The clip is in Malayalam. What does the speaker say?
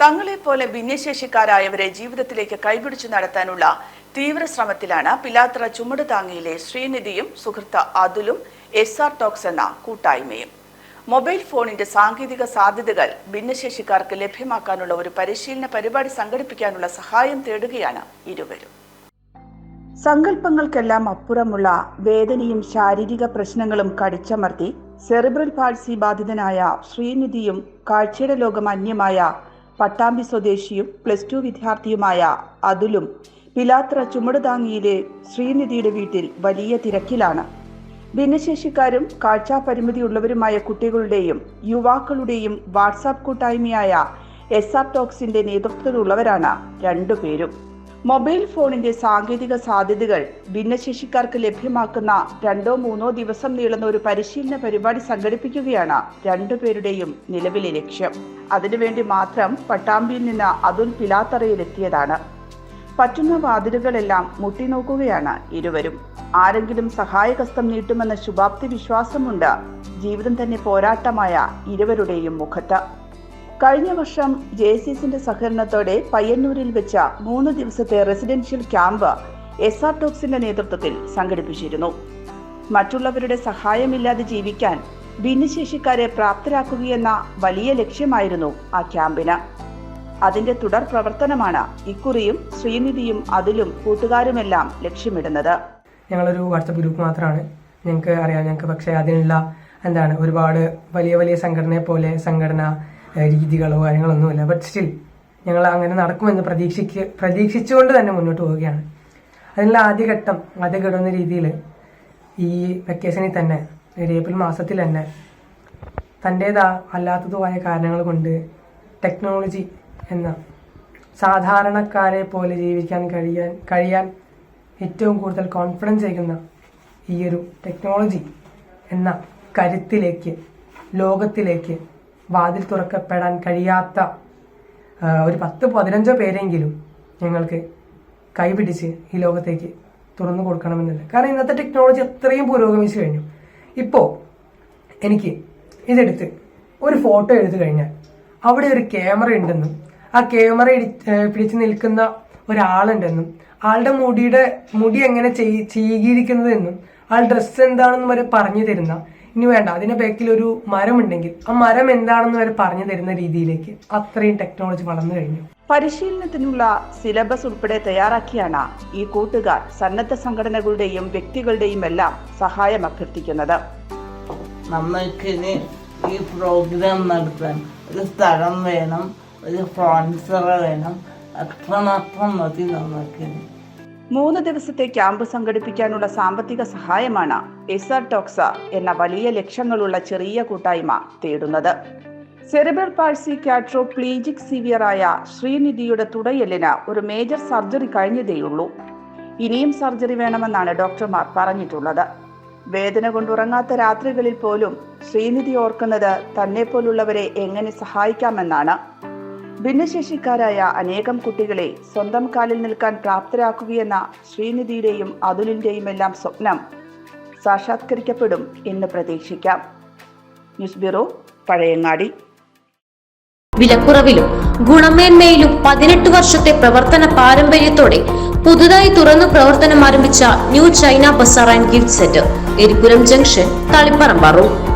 തങ്ങളെപ്പോലെ ഭിന്നശേഷിക്കാരായവരെ ജീവിതത്തിലേക്ക് കൈപിടിച്ചു നടത്താനുള്ള തീവ്ര ശ്രമത്തിലാണ് പിലാത്ര ചുമട് താങ്ങിയിലെ ശ്രീനിധിയും സുഹൃത്ത് അതുലും എസ് ആർ ടോക്സ് എന്ന കൂട്ടായ്മയും. മൊബൈൽ ഫോണിന്റെ സാങ്കേതിക സാധ്യതകൾ ഭിന്നശേഷിക്കാർക്ക് ലഭ്യമാക്കാനുള്ള ഒരു പരിശീലന പരിപാടി സംഘടിപ്പിക്കാനുള്ള സഹായം തേടുകയാണ് ഇരുവരും. സങ്കല്പങ്ങൾക്കെല്ലാം അപ്പുറമുള്ള വേദനയും ശാരീരിക പ്രശ്നങ്ങളും കടിച്ചമർത്തി സെറിബ്രൽ പാൾസി ബാധിതനായ ശ്രീനിധിയും കാഴ്ചയുടെ ലോകം അന്യമായ പട്ടാമ്പി സ്വദേശിയും പ്ലസ് ടു വിദ്യാർത്ഥിയുമായ അതുലും പിലാത്ര ചുമടുതാങ്ങിയിലെ ശ്രീനിധിയുടെ വീട്ടിൽ വലിയ തിരക്കിലാണ്. ഭിന്നശേഷിക്കാരും കാഴ്ചാ പരിമിതിയുള്ളവരുമായ കുട്ടികളുടെയും യുവാക്കളുടെയും വാട്സാപ്പ് കൂട്ടായ്മയായ എസ് ആർ ടോക്സിന്റെ നേതൃത്വത്തിലുള്ളവരാണ് രണ്ടുപേരും. മൊബൈൽ ഫോണിന്റെ സാങ്കേതിക സാധ്യതകൾ ഭിന്നശേഷിക്കാർക്ക് ലഭ്യമാക്കുന്ന രണ്ടോ മൂന്നോ ദിവസം നീളുന്ന ഒരു പരിശീലന പരിപാടി സംഘടിപ്പിക്കുകയാണ് രണ്ടുപേരുടെയും നിലവിലെ ലക്ഷ്യം. അതിനുവേണ്ടി മാത്രം പട്ടാമ്പിയിൽ നിന്ന് അതുൽ പിലാത്തറയിലെത്തിയതാണ്. പറ്റുന്ന വാതിലുകളെല്ലാം മുട്ടിനോക്കുകയാണ് ഇരുവരും. ആരെങ്കിലും സഹായഹസ്തം നീട്ടുമെന്ന ശുഭാപ്തി വിശ്വാസമുണ്ട്. ജീവിതം തന്നെ പോരാട്ടമായ ഇരുവരുടെയും മുഖത്ത്. കഴിഞ്ഞ വർഷം ജെ സി എസിന്റെ സഹകരണത്തോടെ പയ്യന്നൂരിൽ വെച്ച മൂന്ന് ദിവസത്തെ റെസിഡൻഷ്യൽ ക്യാമ്പ് എസ് ആർ ടോക്സിന്റെ നേതൃത്വത്തിൽ സംഘടിപ്പിച്ചിരുന്നു. മറ്റുള്ളവരുടെ സഹായമില്ലാതെ ജീവിക്കാൻ ഭിന്നശേഷിക്കാരെ പ്രാപ്തരാക്കുകയെന്ന വലിയ ലക്ഷ്യമായിരുന്നു ആ ക്യാമ്പിന്. അതിന്റെ തുടർ പ്രവർത്തനമാണ് ഇക്കുറിയും ശ്രീനിധിയും അതിലും കൂട്ടുകാരുമെല്ലാം ലക്ഷ്യമിടുന്നത്. ഞങ്ങളൊരു വാട്സപ്പ് ഗ്രൂപ്പ് മാത്രമാണ് ഞങ്ങൾക്ക് അറിയാം ഞങ്ങൾക്ക് പക്ഷേ അതിനുള്ള എന്താണ് ഒരുപാട് വലിയ വലിയ സംഘടനയെ പോലെ സംഘടന രീതികളോ കാര്യങ്ങളൊന്നുമില്ല ബട്ട് സ്റ്റിൽ ഞങ്ങൾ അങ്ങനെ നടക്കുമെന്ന് പ്രതീക്ഷിക്ക് പ്രതീക്ഷിച്ചുകൊണ്ട് തന്നെ മുന്നോട്ട് പോവുകയാണ്. അതിനുള്ള ആദ്യഘട്ടം ആദ്യഘട്ടം എന്ന രീതിയിൽ ഈ വെക്കേഷനിൽ തന്നെ ഒരു ഏപ്രിൽ മാസത്തിൽ തന്നെ തന്റേതാ അല്ലാത്തതുമായ കാരണങ്ങൾ കൊണ്ട് ടെക്നോളജി എന്ന സാധാരണക്കാരെ പോലെ ജീവിക്കാൻ കഴിയാൻ കഴിയാൻ ഏറ്റവും കൂടുതൽ കോൺഫിഡൻസ് ഏകുന്ന ഈ ഒരു ടെക്നോളജി എന്ന കരുത്തിലേക്ക് ലോകത്തിലേക്ക് വാതിൽ തുറക്കപ്പെടാൻ കഴിയാത്ത ഒരു പത്ത് പതിനഞ്ചോ പേരെങ്കിലും ഞങ്ങൾക്ക് കൈപിടിച്ച് ഈ ലോകത്തേക്ക് തുറന്നു കൊടുക്കണമെന്നില്ല കാരണം ഇന്നത്തെ ടെക്നോളജി അത്രയും പുരോഗമിച്ചു കഴിഞ്ഞു. ഇപ്പോൾ എനിക്ക് ഇതെടുത്ത് ഒരു ഫോട്ടോ എടുത്തു കഴിഞ്ഞാൽ അവിടെ ഒരു ക്യാമറ ഉണ്ടെന്നും ആ ക്യാമറ പിടിച്ച് നിൽക്കുന്ന ഒരാളുണ്ടെന്നും ആളുടെ മുടിയുടെ മുടി എങ്ങനെ ചെയ്- ആൾ ഡ്രസ്സ് എന്താണെന്നും വരെ പറഞ്ഞു തരുന്ന ഇനി വേണ്ട അതിന്റെ ബാക്കിൽ ഒരു മരമുണ്ടെങ്കിൽ ആ മരം എന്താണെന്ന് വരെ പറഞ്ഞു തരുന്ന രീതിയിലേക്ക് അത്രയും ടെക്നോളജി വളർന്നു കഴിഞ്ഞു. പരിശീലനത്തിനുള്ള സിലബസ് ഉൾപ്പെടെ തയ്യാറാക്കിയാണ് ഈ കൂട്ടുകാർ സന്നദ്ധ സംഘടനകളുടെയും വ്യക്തികളുടെയും എല്ലാം സഹായം അഭ്യർത്ഥിക്കുന്നത്. നമ്മൾക്ക് ഈ പ്രോഗ്രാം നടത്താൻ ഒരു സ്ഥലം വേണം ഒരു സ്പോൺസർ വേണം. അത്രമാത്രം മതി നമ്മൾക്കിനി മൂന്ന് ദിവസത്തെ ക്യാമ്പ് സംഘടിപ്പിക്കാനുള്ള സാമ്പത്തിക സഹായമാണ് എസ് ആർ ടോക്സ എന്ന വലിയ ലക്ഷ്യങ്ങളുള്ള ചെറിയ കൂട്ടായ്മ തേടുന്നത്. സെറിബർ പാഴ്സി കാട്രോ പ്ലീജിക് സിവിയറായ ശ്രീനിധിയുടെ തുടയലിന് ഒരു മേജർ സർജറി കഴിഞ്ഞതേയുള്ളൂ. ഇനിയും സർജറി വേണമെന്നാണ് ഡോക്ടർമാർ പറഞ്ഞിട്ടുള്ളത്. വേദന കൊണ്ടുറങ്ങാത്ത രാത്രികളിൽ പോലും ശ്രീനിധി ഓർക്കുന്നത് തന്നെ പോലുള്ളവരെ എങ്ങനെ സഹായിക്കാമെന്നാണ് ഭിന്നശേഷിക്കാരായ അനേകം കുട്ടികളെ സ്വന്തം കാലിൽ നിൽക്കാൻ പ്രാപ്തരാക്കുകയെന്ന ശ്രീനിധിയുടെയും അതുലിന്റെയും എല്ലാം സ്വപ്നം സാക്ഷാത്കരിക്കപ്പെടും എന്ന് പ്രതീക്ഷിക്കാം. News bureau Pazhayangadi. വിലക്കുറവിലും ഗുണമേന്മയിലും പതിനെട്ട് വർഷത്തെ പ്രവർത്തന പാരമ്പര്യത്തോടെ പുതുതായി തുറന്നു പ്രവർത്തനം ആരംഭിച്ച new China bazaar and gift centre. Eripuram junction Taliparamba road